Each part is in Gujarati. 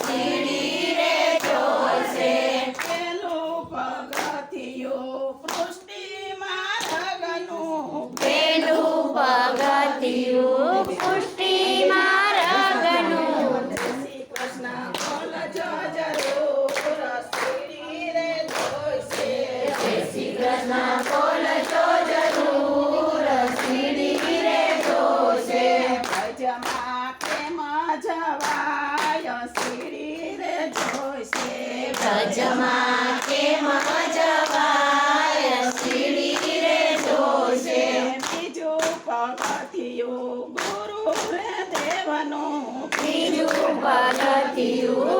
સીડી રે ચોસે પેલો પગથિયો પૃષ્ઠ મંદિરમાં કેમ જવાય સીડી રે જોઈશે ભજમાં કેમ જવાય સીડી રે જોઈશે બીજું પગથિયું ગુરુ રે દેવનું બીજું પગથિયું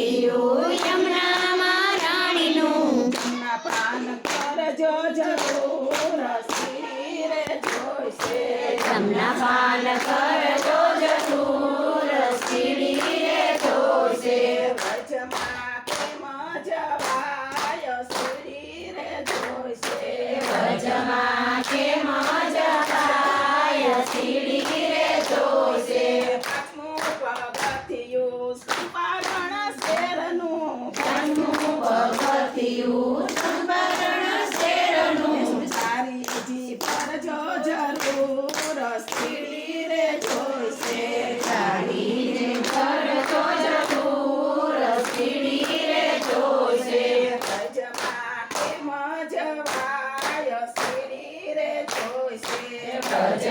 પીરું યમુનામાં રાણીનું તમને પાન કરજો જરૂર શિર જોઈશે તમને પાન કરજો જરૂર શિરે જોઈશે વચમાં કેમ જવાય શિર જોઈશે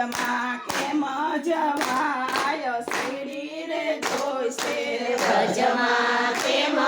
માં કેમ જવાય સીડી રે જોઈશે ભજમાં કેમ